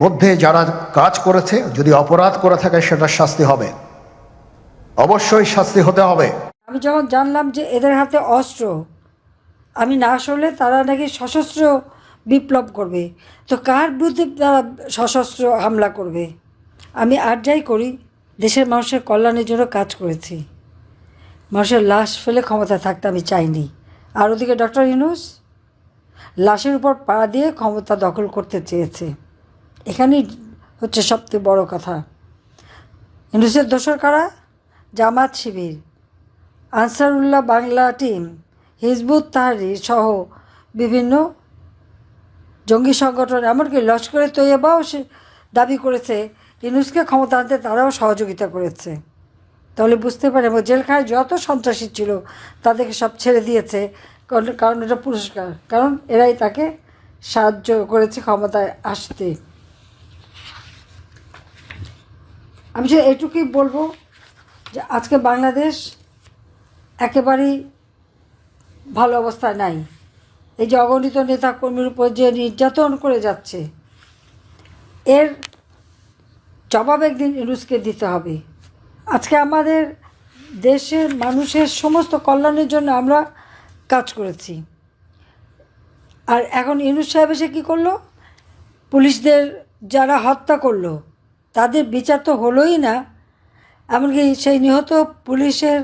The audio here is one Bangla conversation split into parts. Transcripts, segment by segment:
মধ্যে যারা কাজ করেছে, যদি অপরাধ করে থাকে সেটা শাস্তি হবে। অবশ্যই শাস্তি হতে হবে। আমি যখন জানলাম যে এদের হাতে অস্ত্র, আমি না আসলে তারা নাকি সশস্ত্র বিপ্লব করবে। তো কার বিরুদ্ধে তারা সশস্ত্র হামলা করবে? আমি আর যাই করি, দেশের মানুষের কল্যাণের জন্য কাজ করেছি। মানুষের লাশ ফেলে ক্ষমতা থাকতে আমি চাইনি। আর ওদিকে ডক্টর ইউনুস, লাশের উপর পা দিয়ে ক্ষমতা দখল করতে চেয়েছে। এখানেই হচ্ছে সবচেয়ে বড় কথা। ইউনুসের দোসর কারা জামাত শিবির, আনসারুল্লাহ বাংলা টিম, হিজবুত তাহারির সহ বিভিন্ন জঙ্গি সংগঠন, এমনকি লস্করে তৈয়বাও সে দাবি করেছে ইউনুসকে ক্ষমতা আনতে তারাও সহযোগিতা করেছে। তাহলে বুঝতে পারে এবং জেলখানায় যত সন্ত্রাসী ছিল তাদেরকে সব ছেড়ে দিয়েছে কারণ এটা পুরস্কার। কারণ এরাই তাকে সাহায্য করেছে ক্ষমতায় আসতে। আমি শুধু এটুকুই বলব যে আজকে বাংলাদেশ একেবারেই ভালো অবস্থায় নাই। এই যে অগণিত নেতা কর্মীর উপর যে নির্যাতন করে যাচ্ছে, এর জবাব একদিন ইউনুসকে দিতে হবে। আজকে আমাদের দেশের মানুষের সমস্ত কল্যাণের জন্য আমরা কাজ করেছি। আর এখন ইউনুস সাহেব এসে কী করল? পুলিশদের যারা হত্যা করল তাদের বিচার তো হলোই না। এমনকি সেই নিহত পুলিশের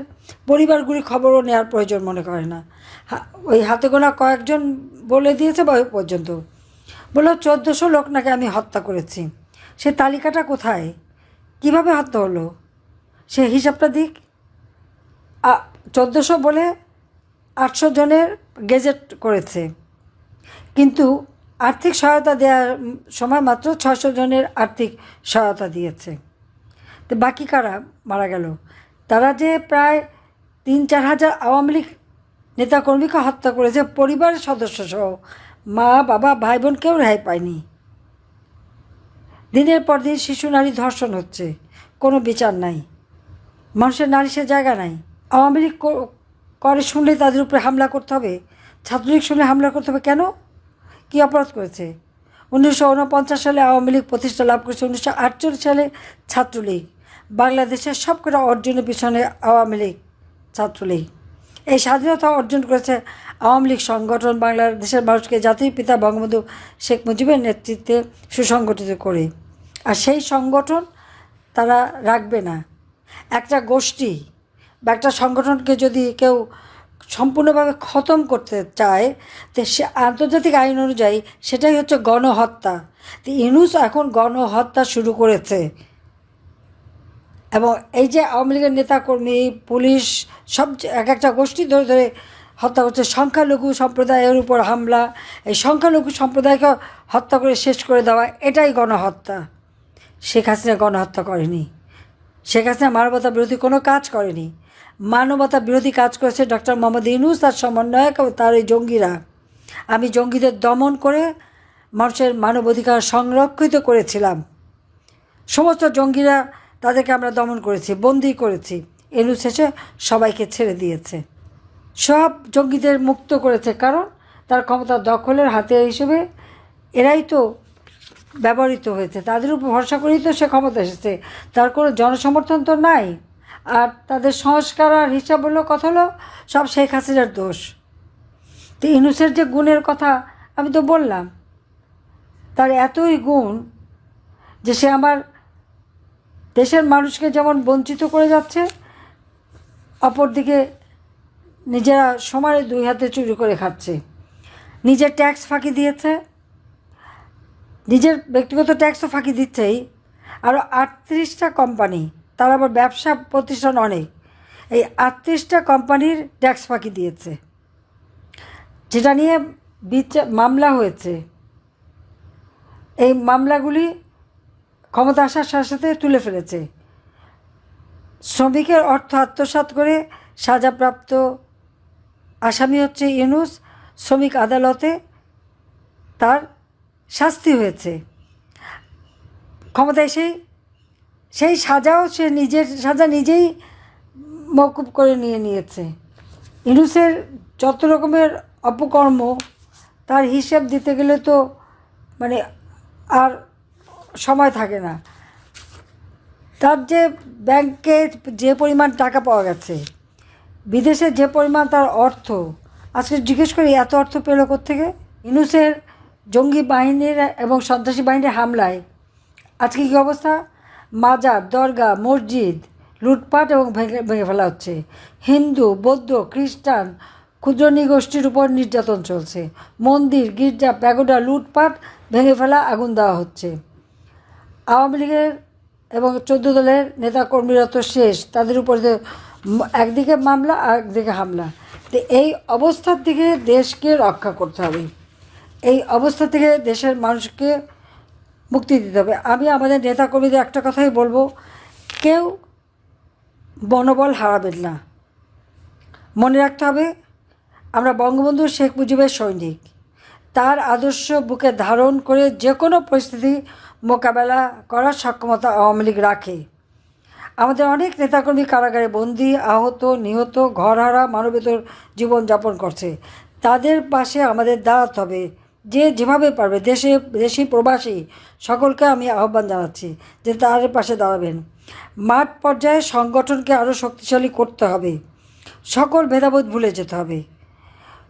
পরিবারগুলি খবরও নেওয়ার প্রয়োজন মনে করে না। ওই হাতে গোনা কয়েকজন বলে দিয়েছে বা পর্যন্ত। বলল, চোদ্দোশো লোক নাকি আমি হত্যা করেছি। সে তালিকাটা কোথায়? কীভাবে হত্যা হলো? সে হিসাবটা দিক। চোদ্দোশো বলে আটশো জনের গেজেট করেছে। কিন্তু আর্থিক সহায়তা দেওয়ার সময় মাত্র ছশো জনের আর্থিক সহায়তা দিয়েছে। তো বাকি কারা মারা গেল? তারা যে প্রায় তিন চার হাজার আওয়ামী লীগ নেতাকর্মীকে হত্যা করেছে, পরিবারের সদস্য সহ মা, বাবা ভাই বোন কেউ রেহাই পায়নি। দিনের পর দিন শিশু, নারী ধর্ষণ হচ্ছে, কোনো বিচার নাই। মানুষের নারী সে জায়গা নাই। আওয়ামী লীগ করে শুনলে তাদের উপরে হামলা করতে হবে। ছাত্রলীগ শুনলে হামলা করতে হবে কেন? কী অপরাধ করেছে? উনিশশো উনপঞ্চাশ সালে আওয়ামী লীগ প্রতিষ্ঠা লাভ করেছে উনিশশো আটচল্লিশ সালে ছাত্রলীগ। বাংলাদেশের সবকটা অর্জনের পিছনে আওয়ামী লীগ ছাত্রলীগ। এই স্বাধীনতা অর্জন করেছে আওয়ামী লীগ সংগঠন বাংলাদেশের মানুষকে জাতির পিতা বঙ্গবন্ধু শেখ মুজিবের নেতৃত্বে সুসংগঠিত করে। আর সেই সংগঠন তারা রাখবে না। একটা গোষ্ঠী বা একটা সংগঠনকে যদি কেউ সম্পূর্ণভাবে খতম করতে চায়, তো সে আন্তর্জাতিক আইন অনুযায়ী সেটাই হচ্ছে গণহত্যা। তো ইনুস এখন গণহত্যা শুরু করেছে। এবং এই যে আওয়ামী লীগের নেতাকর্মী, পুলিশ, সব এক একটা গোষ্ঠী ধরে ধরে হত্যা করছে, সংখ্যালঘু সম্প্রদায়ের উপর হামলা, এই সংখ্যালঘু সম্প্রদায়কে হত্যা করে শেষ করে দেওয়া, এটাই গণহত্যা। শেখ হাসিনা গণহত্যা করেনি। শেখ হাসিনা মানবতা বিরোধী কোনো কাজ করেনি। মানবতা বিরোধী কাজ করেছে ডক্টর মোহাম্মদ ইউনুস, তার সমন্বয়ক এবং তার এই জঙ্গিরা। আমি জঙ্গিদের দমন করে মানুষের মানবাধিকার সংরক্ষিত করেছিলাম। সমস্ত জঙ্গিরা তাদেরকে আমরা দমন করেছি, বন্দি করেছি। এনু শেষে সবাইকে ছেড়ে দিয়েছে। সব জঙ্গিদের মুক্ত করেছে কারণ তার ক্ষমতা দখলের হাতে হিসেবে এরাই তো ব্যবহৃত হয়েছে। তাদের উপর ভরসা করেই তো সে ক্ষমতা এসেছে। তার কোনো জনসমর্থন তো নাই। আর তাদের সংস্কার আর হিসাব হলো কথা হলো সব শেখ হাসিনার দোষ। তো ইনুসের যে গুণের কথা আমি তো বললাম, তার এতই গুণ যে সে আমার দেশের মানুষকে যেমন বঞ্চিত করে যাচ্ছে, অপরদিকে নিজেরা সমানে দুই হাতে চুরি করে খাচ্ছে। নিজের ট্যাক্স ফাঁকি দিয়েছে, নিজের ব্যক্তিগত ট্যাক্সও ফাঁকি দিচ্ছেই। আরও আটত্রিশটা কোম্পানি তার আবার ব্যবসা প্রতিষ্ঠান অনেক। এই আটত্রিশটা কোম্পানির ট্যাক্স ফাঁকি দিয়েছে। যেটা নিয়ে বিচার মামলা হয়েছে। এই মামলাগুলি ক্ষমতা আসার সাথে সাথে তুলে ফেলেছে। শ্রমিকের অর্থ আত্মসাৎ করে সাজাপ্রাপ্ত আসামি হচ্ছে ইউনুস। শ্রমিক আদালতে তার শাস্তি হয়েছে। ক্ষমতায় সেই সেই সাজাও সে নিজের সাজা নিজেই মকুব করে নিয়ে নিয়েছে। ইনুসের যত রকমের অপকর্ম, তার হিসেব দিতে গেলে তো মানে আর সময় থাকে না। তার যে ব্যাংকে যে পরিমাণ টাকা পাওয়া গেছে, বিদেশে যে পরিমাণ তার অর্থ, আজকে জিজ্ঞেস করি, এত অর্থ পেল থেকে ইনুসের জঙ্গি বাহিনীর এবং সন্ত্রাসী বাহিনীর হামলায় আজকে কী অবস্থা? মাজার, দরগা, মসজিদ, লুটপাট এবং ভেঙে ভেঙে ফেলা হচ্ছে। হিন্দু, বৌদ্ধ, খ্রিস্টান ক্ষুদ্র নৃগোষ্ঠীর উপর নির্যাতন চলছে। মন্দির, গির্জা, প্যাগোডা, লুটপাট, ভেঙে ফেলা আগুন দেওয়া হচ্ছে। আওয়ামী লীগের এবং চোদ্দ দলের নেতাকর্মীরা তো শেষ। তাদের উপর একদিকে মামলা আর একদিকে হামলা। তো এই অবস্থার থেকে দেশকে রক্ষা করতে হবে। এই অবস্থা থেকে দেশের মানুষকে মুক্তি দিতে হবে। আমি আমাদের নেতাকর্মীদের একটা কথাই বলব, কেউ মনোবল হারাবেন না। মনে রাখতে হবে, আমরা বঙ্গবন্ধু শেখ মুজিবের সৈনিক। তার আদর্শ বুকে ধারণ করে যে কোনো পরিস্থিতি মোকাবেলা করার সক্ষমতা আওয়ামী লীগ রাখে। আমাদের অনেক নেতাকর্মী কারাগারে বন্দি, আহত, নিহত, ঘরহারা, মানবেতর জীবনযাপন করছে। তাদের পাশে আমাদের দাঁড়াতে হবে। যে যেভাবে পারবে, দেশে, দেশি প্রবাসী সকলকে আমি আহ্বান জানাচ্ছি যে তাদের পাশে দাঁড়াবেন। মাঠ পর্যায়ে সংগঠনকে আরও শক্তিশালী করতে হবে। সকল ভেদাভেদ ভুলে যেতে হবে।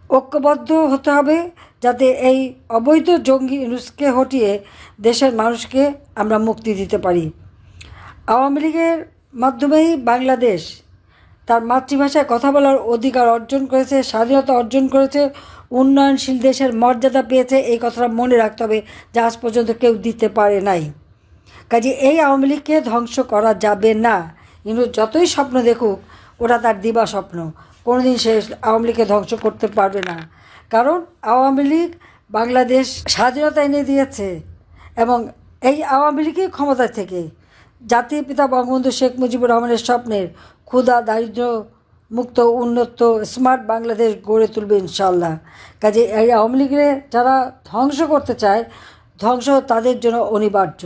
ঐক্যবদ্ধ হতে হবে যাতে এই অবৈধ জঙ্গি ইউনুসকে হটিয়ে দেশের মানুষকে আমরা মুক্তি দিতে পারি। আওয়ামী লীগের মাধ্যমেই বাংলাদেশ তার মাতৃভাষায় কথা বলার অধিকার অর্জন করেছে, স্বাধীনতা অর্জন করেছে, উন্নয়নশীল দেশের মর্যাদা পেয়েছে, এই কথাটা মনে রাখতে হবে যা আজ পর্যন্ত কেউ দিতে পারে নাই। কাজে এই আওয়ামী লীগকে ধ্বংস করা যাবে না। কিন্তু যতই স্বপ্ন দেখুক, ওটা তার দিবা স্বপ্ন। কোনোদিন সে আওয়ামী লীগকে ধ্বংস করতে পারবে না। কারণ আওয়ামী লীগ বাংলাদেশ স্বাধীনতা এনে দিয়েছে এবং এই আওয়ামী লীগই ক্ষমতা থেকে। জাতির পিতা বঙ্গবন্ধু শেখ মুজিবুর রহমানের স্বপ্নের ক্ষুধা, দারিদ্র মুক্ত, উন্নত স্মার্ট বাংলাদেশ গড়ে তুলবে ইনশাল্লাহ কাজে এই আওয়ামী লীগের যারা ধ্বংস করতে চায়, ধ্বংস তাদের জন্য অনিবার্য।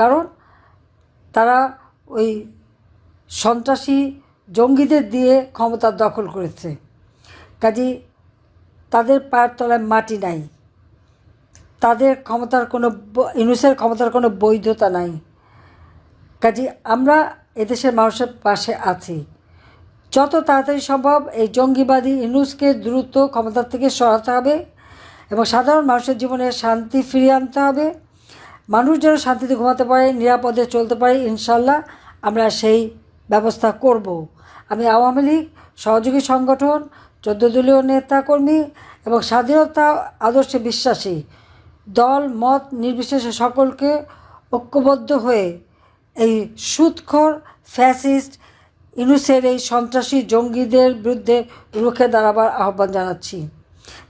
কারণ তারা ওই সন্ত্রাসী জঙ্গিদের দিয়ে ক্ষমতা দখল করেছে। কাজে তাদের পায়ের তলায় মাটি নাই। তাদের ক্ষমতার কোনো ইউনুসের ক্ষমতার কোনো বৈধতা নাই। কাজে আমরা এদেশের মানুষের পাশে আছি। যত তাড়াতাড়ি সম্ভব এই জঙ্গিবাদী ইনুসকে দ্রুত ক্ষমতা থেকে সরাতে হবে এবং সাধারণ মানুষের জীবনে শান্তি ফিরিয়ে আনতে হবে। মানুষ যেন শান্তিতে ঘুমাতে পারে, নিরাপদে চলতে পারে ইনশাল্লাহ আমরা সেই ব্যবস্থা করব। আমি আওয়ামী লীগ, সহযোগী সংগঠন, চোদ্দ দলীয় নেতাকর্মী এবং স্বাধীনতা আদর্শে বিশ্বাসী, দল, মত নির্বিশেষে সকলকে ঐক্যবদ্ধ হয়ে এই সুৎখর, ফ্যাসিস্ট, ইনুসের এই সন্ত্রাসী জঙ্গিদের বিরুদ্ধে রুখে দাঁড়াবার আহ্বান জানাচ্ছি।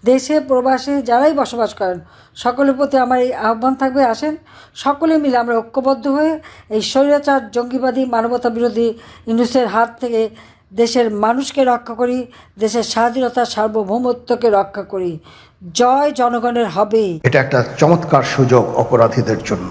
দেশে প্রবাসে যারাই বসবাস করেন, সকলের প্রতি আমার এই আহ্বান থাকবে, আসেন, সকলে মিলে আমরা ঐক্যবদ্ধ হয়ে এই স্বৈরাচার, জঙ্গিবাদী, মানবতা বিরোধী ইনুসের হাত থেকে দেশের মানুষকে রক্ষা করি, দেশের স্বাধীনতা, সার্বভৌমত্বকে রক্ষা করি। জয় জনগণের হবেই। এটা একটা চমৎকার সুযোগ অপরাধীদের জন্য।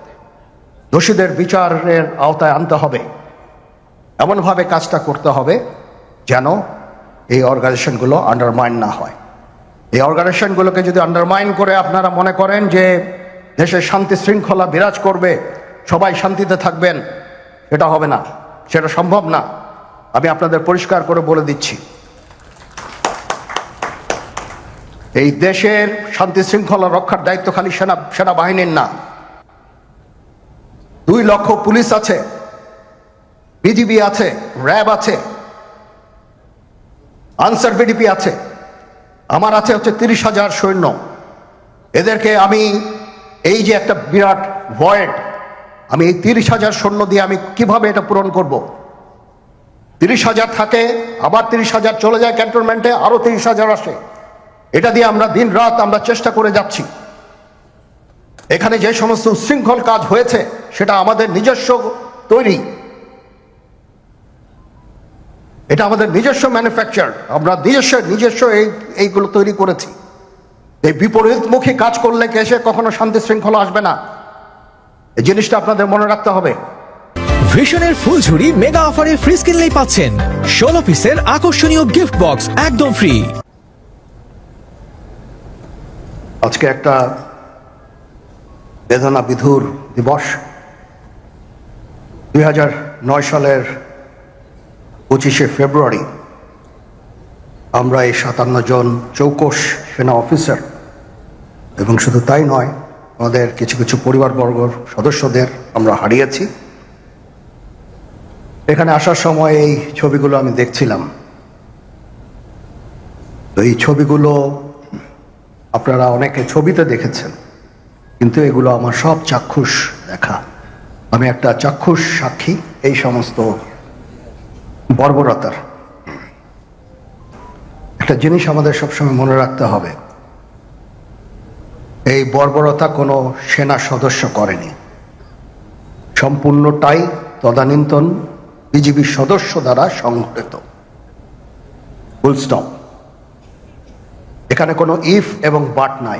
দোষীদের বিচারের আওতায় আনতে হবে। এমনভাবে কাজটা করতে হবে যেন এই অর্গানাইজেশনগুলো আন্ডারমাইন না হয়। এই অর্গানাইজেশনগুলোকে যদি আন্ডারমাইন করে আপনারা মনে করেন যে দেশে শান্তি শৃঙ্খলা বিরাজ করবে, সবাই শান্তিতে থাকবেন, সেটা হবে না, সেটা সম্ভব না। আমি আপনাদের পরিষ্কার করে বলে দিচ্ছি। এই দেশের শান্তি শৃঙ্খলা রক্ষার দায়িত্ব খালি সেনা সেনাবাহিনীর না। দুই লক্ষ পুলিশ আছে, বিজিবি আছে, র্যাব আছে, আনসার বিডিপি আছে। আমার আছে হচ্ছে তিরিশ হাজার সৈন্য। এদেরকে আমি এই যে একটা বিরাট ভয়েড, আমি এই তিরিশ হাজার সৈন্য দিয়ে আমি কীভাবে এটা পূরণ করব? তিরিশ হাজার থাকে, আবার তিরিশ হাজার চলে যায় ক্যান্টনমেন্টে আরও তিরিশ হাজার আসে। এটা দিয়ে আমরা দিন রাত আমরা চেষ্টা করে যাচ্ছি। এখানে যে সমস্ত উচ্ছৃঙ্খল কাজ হয়েছে সেটা আমাদের নিজস্ব তৈরি। এটা আমাদের নিজস্ব ম্যানুফ্যাকচার আমরা নিজস্ব নিজস্ব এই এইগুলো তৈরি করেছি। এই বিপরীতমুখী কাজ করলে কেসে কখনো শান্তি শৃঙ্খলা আসবে না। এই জিনিসটা আপনাদের মনে রাখতে হবে। ভিশনের ফুলঝুরি মেগা অফারে ফ্রিজ কিনলেই পাচ্ছেন। ষোলো পিসের আকর্ষণীয় গিফট বক্স একদম ফ্রি আজকে একটা বেদনা বিধুর দিবস। দুই নয় সালের পঁচিশে ফেব্রুয়ারি আমরা এই সাতান্ন জন চৌকস সেনা অফিসার, এবং শুধু তাই নয়, আমাদের কিছু কিছু পরিবারবর্গর সদস্যদের আমরা হারিয়েছি। এখানে আসার সময় এই ছবিগুলো আমি দেখছিলাম। তো এই ছবিগুলো আপনারা অনেকে ছবিতে দেখেছেন। কিন্তু এগুলো আমার সব চাক্ষুষ দেখা আমি একটা চাক্ষুষ সাক্ষী, এই সমস্ত বর্বরতার। একটা জিনিস আমাদের সবসময় মনে রাখতে হবে। এই বর্বরতা কোনো সেনা সদস্য করেনি। সম্পূর্ণটাই তদানীন্তন বিজিবির সদস্য দ্বারা সংঘটিত। Full stop. এখানে কোনো ইফ এবং বাট নাই।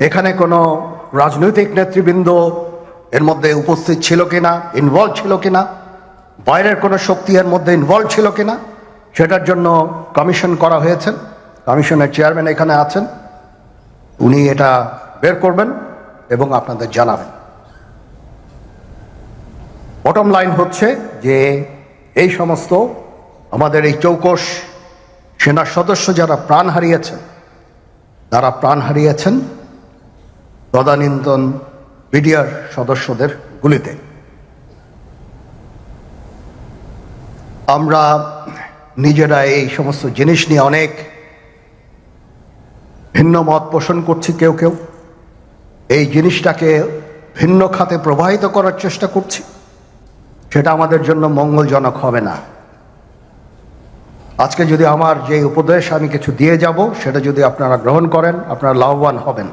এখানে কোনো রাজনৈতিক নেতৃবৃন্দ এর মধ্যে উপস্থিত ছিল কিনা ইনভলভ ছিল কিনা, বাইরের কোনো শক্তি এর মধ্যে ইনভলভ ছিল কিনা, সেটার জন্য কমিশন করা হয়েছে। কমিশনের চেয়ারম্যান এখানে আছেন। উনি এটা বের করবেন এবং আপনাদের জানাবেন। বটম লাইন হচ্ছে যে এই সমস্ত আমাদের এই চৌকস সেনা সদস্য যারা প্রাণ হারিয়েছেন তারা প্রাণ হারিয়েছেন তদানীন্তন বিডিআর সদস্যদের গুলিতে। আমরা নিজেরা এই সমস্ত জিনিস নিয়ে অনেক ভিন্ন মত পোষণ করছি কেউ কেউ। এই জিনিসটাকে ভিন্ন খাতে প্রবাহিত করার চেষ্টা করছি। সেটা আমাদের জন্য মঙ্গলজনক হবে না। আজকে যদি আমার যে উপদেশ আমি কিছু দিয়ে যাব, সেটা যদি আপনারা গ্রহণ করেন, আপনারা লাভবান হবেন।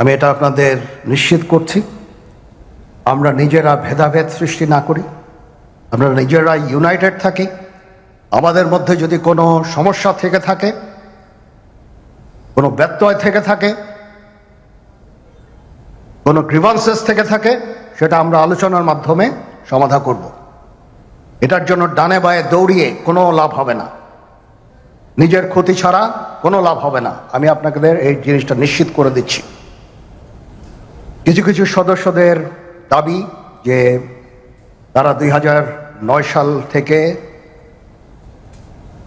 আমি এটা আপনাদের নিশ্চিত করছি। আমরা নিজেরা ভেদাভেদ সৃষ্টি না করি। আমরা নিজেরা ইউনাইটেড থাকি। আমাদের মধ্যে যদি কোনো সমস্যা থেকে থাকে, কোনো ব্যত্যয় থেকে থাকে, কোনো গ্রিভান্সেস থেকে থাকে, সেটা আমরা আলোচনার মাধ্যমে সমাধা করব। এটার জন্য ডানে বায়ে দৌড়িয়ে কোনো লাভ হবে না। নিজের ক্ষতি ছাড়া কোনো লাভ হবে না। আমি আপনাদের এই জিনিসটা নিশ্চিত করে দিচ্ছি। কিছু কিছু সদস্যদের দাবি যে তারা দুই হাজার নয় সাল থেকে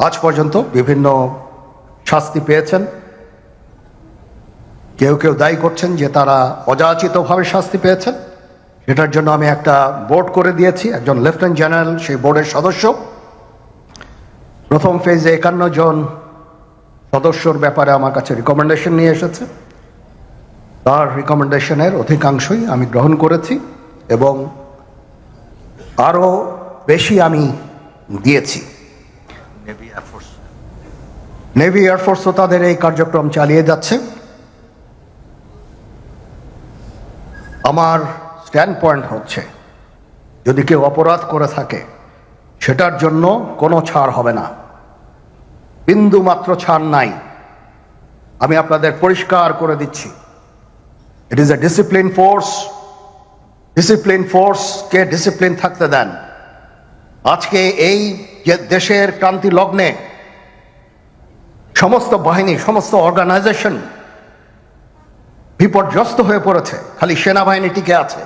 আজ পর্যন্ত বিভিন্ন শাস্তি পেয়েছেন। কেউ কেউ দায়ী করছেন যে তারা অযাচিতভাবে শাস্তি পেয়েছেন। সেটার জন্য আমি একটা বোর্ড করে দিয়েছি, একজন লেফটেন্যান্ট জেনারেল, সেই বোর্ডের সদস্য। প্রথম ফেজে একান্ন জন সদস্যর ব্যাপারে আমার কাছে রিকমেন্ডেশন নিয়ে এসেছে। তার রিকমেন্ডেশনের অধিকাংশই আমি গ্রহণ করেছি এবং আরও বেশি আমি দিয়েছি। নেভি এয়ারফোর্সও তাদের এই কার্যক্রম চালিয়ে যাচ্ছে। আমার স্ট্যান্ড পয়েন্ট হচ্ছে যদি কেউ অপরাধ করে থাকে সেটার জন্য কোনো ছাড় হবে না। বিন্দু মাত্র ছাড় নাই। আমি আপনাদের পরিষ্কার করে দিচ্ছি। It is a discipline force discipline ফোর্সকে discipline থাকতে দেন। আজকে এই যে দেশের ক্রান্তি লগ্নে সমস্ত বাহিনী, সমস্ত অর্গানাইজেশন বিপর্যস্ত হয়ে পড়েছে। খালি সেনাবাহিনী টিকে আছে।